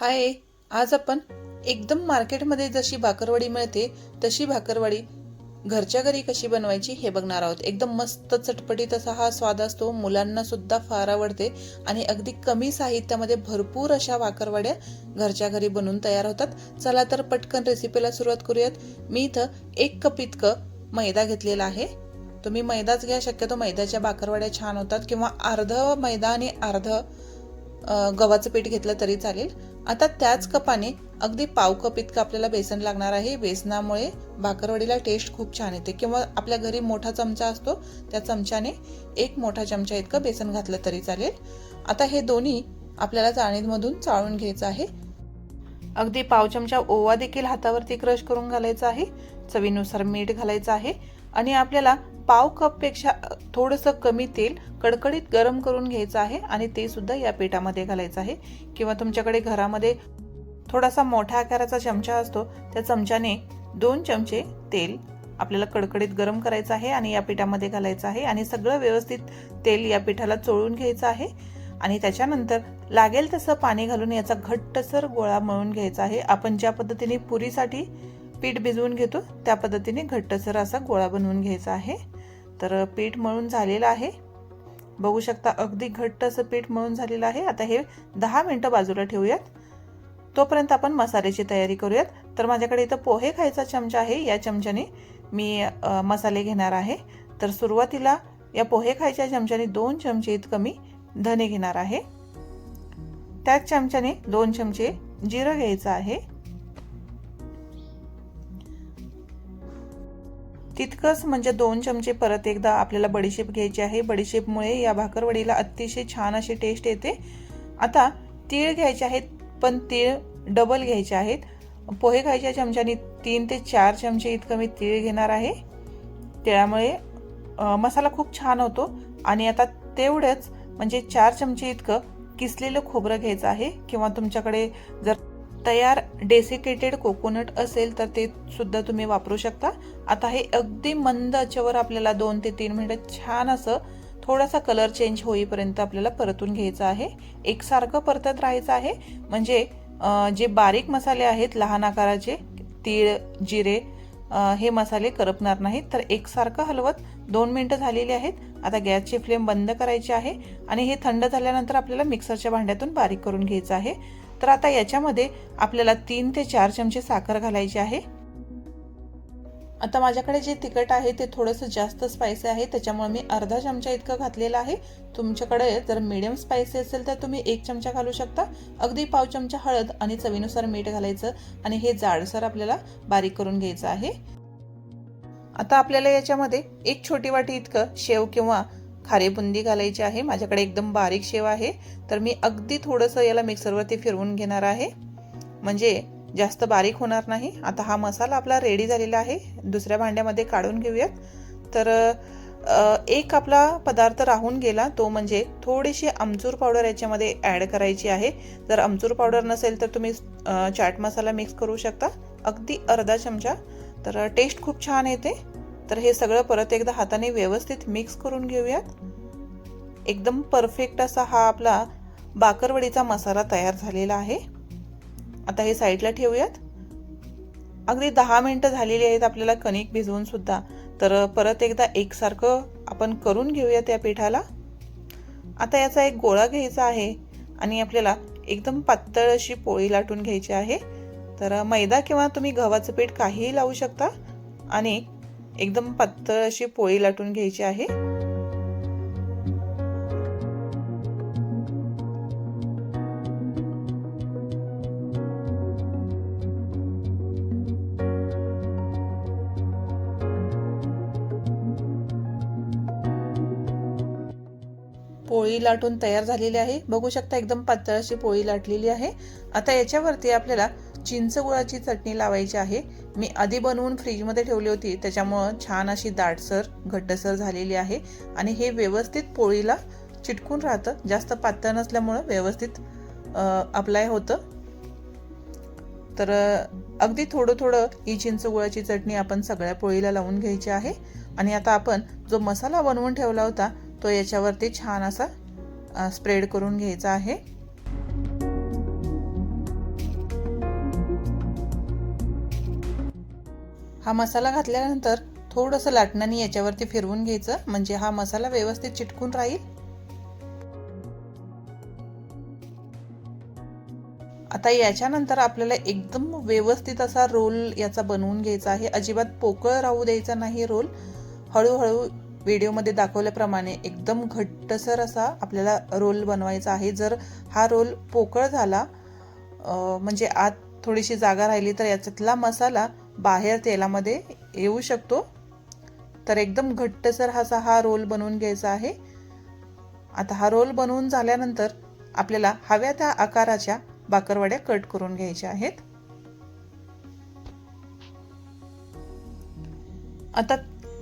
हाय आज आपण एकदम मार्केटमध्ये जशी भाकरवडी मिळते तशी भाकरवडी घरच्या घरी कशी बनवायची हे बघणार आहोत. एकदम मस्त चटपटीत असा हा स्वाद असतो मुलांना सुद्धा फार आवडते आणि अगदी कमी साहित्यामध्ये भरपूर अशा भाकरवड्या घरच्या घरी बनवून तयार होतात. चला तर पटकन रेसिपीला सुरुवात करूयात. मी इथं एक कप इतकं मैदा घेतलेला आहे. तुम्ही मैदाच घ्या शक्यतो मैद्याच्या भाकरवड्या छान होतात किंवा अर्ध मैदा आणि अर्ध गव्हाचं पीठ घेतलं तरी चालेल. आता त्याच कपाने अगदी पाव कप इतकं आपल्याला बेसन लागणार आहे. बेसनामुळे भाकरवडीला टेस्ट खूप छान येते. किंवा आपल्या घरी मोठा चमचा असतो त्या चमच्याने एक मोठा चमचा इतकं बेसन घातलं तरी चालेल. आता हे दोन्ही आपल्याला चाळणीमधून चाळून घ्यायचं आहे. अगदी पाव चमचा ओवा देखील हातावरती क्रश करून घालायचा आहे. चवीनुसार मीठ घालायचं आहे. आणि आपल्याला पाव कपपेक्षा थोडंसं कमी तेल कडकडीत गरम करून घ्यायचं आहे आणि ते सुद्धा या पिठामध्ये घालायचं आहे. किंवा तुमच्याकडे घरामध्ये थोडासा मोठ्या आकाराचा चमचा असतो त्या चमच्याने दोन चमचे तेल आपल्याला कडकडीत गरम करायचं आहे आणि या पिठामध्ये घालायचं आहे. आणि सगळं व्यवस्थित तेल या पिठाला चोळून घ्यायचं आहे. आणि त्याच्यानंतर लागेल तसं पाणी घालून याचा घट्टसर गोळा मळून घ्यायचा आहे. आपण ज्या पद्धतीने पुरीसाठी पीठ भिजवून घेतो. त्या पद्धतीने घट्टसर असा गोळा बनवून घ्यायचा आहे. तर पीठ मळून झालेलं आहे. बघू शकता अगदी घट्ट असं पीठ मळून झालेलं आहे. आता हे दहा मिनटं बाजूला ठेवूयात. तोपर्यंत आपण मसाल्याची तयारी करूयात. तर माझ्याकडे इथं पोहे खायचा चमचा आहे. या चमच्याने मी मसाले घेणार आहे. तर सुरुवातीला या पोहे खायच्या चमच्याने दोन चमचे इतकं मी धने घेणार आहे. त्याच चमच्याने दोन चमचे जिरं घ्यायचं आहे. तितकंच म्हणजे दोन चमचे परत एकदा आपल्याला बडीशेप घ्यायची आहे. बडीशेपमुळे या भाकरवडीला अतिशय छान अशी टेस्ट येते. आता तीळ घ्यायचे आहेत पण तीळ डबल घ्यायचे आहेत. पोहे खायच्या चमच्याने तीन ते चार चमचे इतकं मी तीळ घेणार आहे. तिळामुळे मसाला खूप छान होतो. आणि आता तेवढंच म्हणजे चार चमचे इतकं किसलेलं खोबरं घ्यायचं आहे. किंवा तुमच्याकडे जर तयार डेसिकेटेड कोकोनट असेल तर ते सुद्धा तुम्ही वापरू शकता. आता हे अगदी मंद आचेवर आपल्याला दोन ते तीन मिनटं छान असं थोडासा कलर चेंज होईपर्यंत आपल्याला परतून घ्यायचं आहे. एकसारखं परतत राहायचं आहे. म्हणजे जे बारीक मसाले आहेत लहान आकाराचे तीळ जिरे हे मसाले करपणार नाहीत. तर एकसारखं हलवत दोन मिनटं झालेली आहेत. आता गॅसची फ्लेम बंद करायची आहे आणि हे थंड झाल्यानंतर आपल्याला मिक्सरच्या भांड्यातून बारीक करून घ्यायचं आहे. तर आता याच्यामध्ये आपल्याला तीन ते चार चमचे साखर घालायची आहे. आता माझ्याकडे जे तिखट आहे ते थोडंसं जास्त स्पायसी आहे त्याच्यामुळे मी अर्धा चमचा इतकं घातलेलं आहे. तुमच्याकडे जर मिडियम स्पायसी असेल तर तुम्ही एक चमचा घालू शकता. अगदी पाव चमचा हळद आणि चवीनुसार मीठ घालायचं आणि हे जाडसर आपल्याला बारीक करून घ्यायचं आहे. आता आपल्याला याच्यामध्ये एक छोटी वाटी इतकं शेव किंवा खारी बुंदी घालायची आहे. माझ्याकडे एकदम बारीक शेव आहे. तर मी अगदी थोडंसं याला मिक्सरवरती फिरवून घेणार आहे. म्हणजे जास्त बारीक होणार नाही. आता हा मसाला आपला रेडी झालेला आहे. दुसऱ्या भांड्यामध्ये काढून घेऊयात. तर एक आपला पदार्थ राहून गेला. तो म्हणजे थोडीशी आमचूर पावडर याच्यामध्ये ॲड करायची आहे. जर आमचूर पावडर नसेल तर तुम्ही चाट मसाला मिक्स करू शकता. अगदी अर्धा चमचा. तर टेस्ट खूप छान येते. तर हे सगळं परत एकदा हाताने व्यवस्थित मिक्स करून घेऊयात. एकदम परफेक्ट असा हा आपला बाकरवडीचा मसाला तयार झालेला आहे. आता हे साईडला ठेवूयात. अगदी दहा मिनटं झालेली आहेत आपल्याला कणिक भिजवून सुद्धा. तर परत एकदा एकसारखं आपण करून घेऊया त्या पिठाला. आता याचा एक गोळा घ्यायचा आहे आणि आपल्याला एकदम पातळ अशी पोळी लाटून घ्यायची आहे. तर मैदा किंवा तुम्ही गव्हाचं पीठ काहीही लावू शकता आणि एकदम पातळ अशी पोळी लाटून घ्यायची आहे. पोळी लाटून तयार झालेली आहे. बघू शकता एकदम पातळ अशी पोळी लाटलेली आहे. आता याच्यावरती आपल्याला चिंच गुळाची चटणी लावायची आहे. मी आधी बनवून फ्रीजमध्ये ठेवली होती. त्याच्यामुळं छान अशी दाटसर घट्टसर झालेली आहे आणि हे व्यवस्थित पोळीला चिटकून राहतं. जास्त पातळ नसल्यामुळं व्यवस्थित अप्लाय होतं. तर अगदी थोडं थोडं ही चिंच गुळाची चटणी आपण सगळ्या पोळीला लावून घ्यायची आहे. आणि आता आपण जो मसाला बनवून ठेवला होता तो याच्यावरती छान असा स्प्रेड करून घ्यायचा आहे. हा मसाला घातल्यानंतर थोडंसं लाटणाने याच्यावरती फिरवून घ्यायचं. म्हणजे हा मसाला व्यवस्थित चिटकून राहील. आता याच्यानंतर आपल्याला एकदम व्यवस्थित असा रोल याचा बनवून घ्यायचा आहे. अजिबात पोकळ राहू द्यायचा नाही रोल. हळूहळू व्हिडिओमध्ये दाखवल्याप्रमाणे एकदम घट्टसर असा आपल्याला रोल बनवायचा आहे. जर हा रोल पोकळ झाला म्हणजे आत थोडीशी जागा राहिली तर याच्यातला मसाला बाहेर तेलामध्ये येऊ शकतो. तर एकदम घट्टसर असा हा रोल बनवून घ्यायचा आहे. आता हा रोल बनवून झाल्यानंतर आपल्याला हव्या त्या आकाराच्या बाकरवड्या कट करून घ्यायच्या आहेत. आता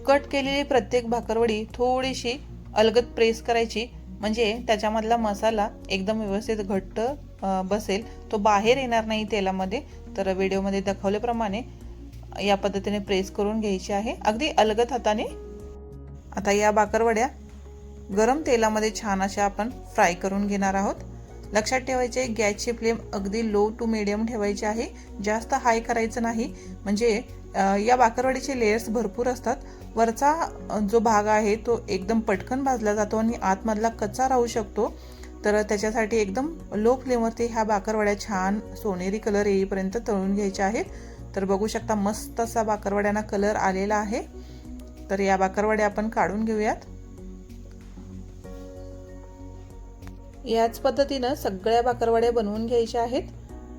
कट केलेली प्रत्येक भाकरवडी थोडीशी अलगद प्रेस करायची. म्हणजे त्याच्यामधला मसाला एकदम व्यवस्थित घट्ट बसेल. तो बाहेर येणार नाही तेलामध्ये. तर व्हिडिओमध्ये दाखवल्याप्रमाणे या पद्धतीने प्रेस करून घ्यायची आहे. अगदी अलगद हाताने. आता या बाकरवड्या गरम तेलामध्ये छान अशा आपण फ्राय करून घेणार आहोत. लक्षात ठेवायचे गॅसची फ्लेम अगदी लो टू मिडियम ठेवायची आहे. जास्त हाय करायचं नाही. म्हणजे या बाकरवाडीचे लेयर्स भरपूर असतात. वरचा जो भाग आहे तो एकदम पटकन भाजला जातो आणि आतमधला कच्चा राहू शकतो. तर त्याच्यासाठी एकदम लो फ्लेमवरती ह्या बाकरवड्या छान सोनेरी कलर येईपर्यंत तळून घ्यायच्या आहेत. तर बघू शकता मस्त असा बाकरवड्यांना कलर आलेला आहे. तर या बाकरवड्या आपण काढून घेऊयात. याच पद्धतीनं सगळ्या बाकरवड्या बनवून घ्यायच्या आहेत.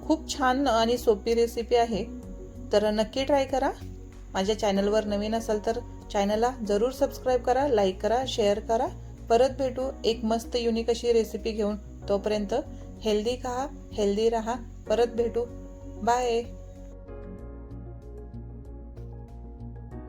खूप छान आणि सोपी रेसिपी आहे. तर नक्की ट्राय करा. माझ्या चॅनलवर नवीन असाल तर चॅनलला जरूर सबस्क्राईब करा लाईक करा शेअर करा. परत भेटू एक मस्त युनिक अशी रेसिपी घेऊन. तोपर्यंत हेल्दी खा हेल्दी राहा. परत भेटू. बाय